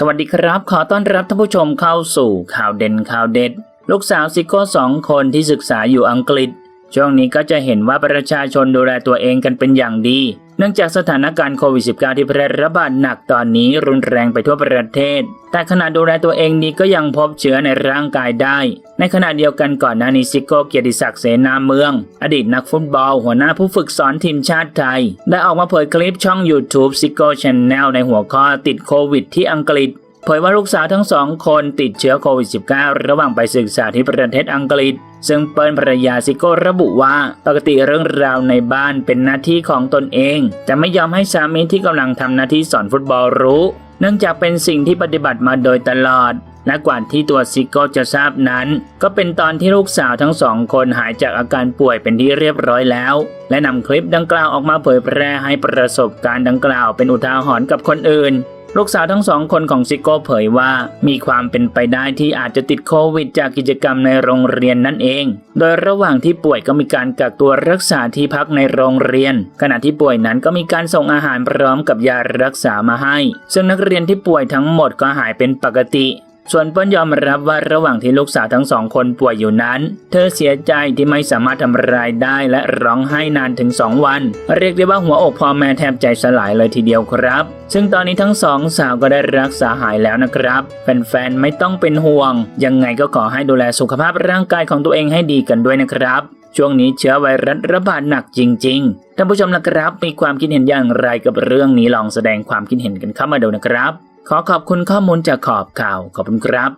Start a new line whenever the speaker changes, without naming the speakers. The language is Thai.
สวัสดีครับ ขอต้อนรับท่านผู้ชมเข้าสู่ข่าวเด่นข่าวเด็ด ลูกสาวซิโก้สองคนที่ศึกษาอยู่อังกฤษ ช่วงนี้ก็จะเห็นว่าประชาชนดูแลตัวเองกันเป็นอย่างดี เนื่องจากสถานการณ์โควิด -19 ที่แพร่ระบาดหนักตอนนี้รุนแรงไปทั่วประเทศ แต่ขณะดูแลตัวเองนี้ก็ยังพบเชื้อในร่างกายได้ ในขณะเดียวกันก่อนหน้านี้ซิโก้เกียรติศักดิ์เสนาเมือง อดีตนักฟุตบอล หัวหน้าผู้ฝึกสอนทีมชาติไทย ได้ออกมาเผยคลิปช่อง YouTube ซิโก้ Channel ในหัวข้อติดโควิดที่อังกฤษ เผยว่าลูกสาวทั้งสองคนติดเชื้อโควิด -19 ระหว่างไปศึกษาที่ประเทศอังกฤษ ซึ่งเปิ้ลภรรยาซิโก้ระบุว่า ปกติเรื่องราวในบ้านเป็นหน้าที่ของตนเองจะไม่ยอมให้สามีที่กำลังทำหน้าที่สอนฟุตบอลรู้ เนื่องจากเป็นสิ่งที่ปฏิบัติมาโดยตลอด และกว่าที่ตัวซิโก้จะทราบนั้น ก็เป็นตอนที่ลูกสาวทั้งสองคนหายจากอาการป่วยเป็นที่เรียบร้อยแล้ว และนำคลิปดังกล่าวออกมาเผยแพร่ให้ประสบการณ์ดังกล่าวเป็นอุทาหรณ์กับคนอื่น ลูกสาวทั้งสองคนของซิโก้เผยว่ามีความเป็นไปได้ที่อาจจะติดโควิดจากกิจกรรมในโรงเรียนนั่นเอง โดยระหว่างที่ป่วยก็มีการกักตัวรักษาที่พักในโรงเรียน ขณะที่ป่วยนั้นก็มีการส่งอาหารพร้อมกับยารักษามาให้ ซึ่งนักเรียนที่ป่วยทั้งหมดก็หายเป็นปกติ ส่วนเปิ้ลยอมรับว่าระหว่างที่ลูกสาวทั้งสองคนป่วยอยู่นั้น เธอเสียใจที่ไม่สามารถทำรายได้และร้องไห้นานถึง 2 วัน เรียกได้ว่าหัวอกพ่อแม่แทบใจสลายเลยทีเดียวครับ ซึ่งตอนนี้ทั้งสองสาวก็ได้รักษาหายแล้วนะครับแฟนๆไม่ต้องเป็นห่วง ยังไงก็ขอให้ดูแลสุขภาพร่างกายของตัวเองให้ดีกันด้วยนะครับช่วงนี้เชื้อไวรัสระบาดหนักจริง ๆ ท่านผู้ชมนะครับ มีความคิดเห็นอย่างไรกับเรื่องนี้ลองแสดงความคิดเห็นกันเข้ามาดูนะครับ ขอขอบคุณข้อมูลจากขอบข่าวขอบคุณครับ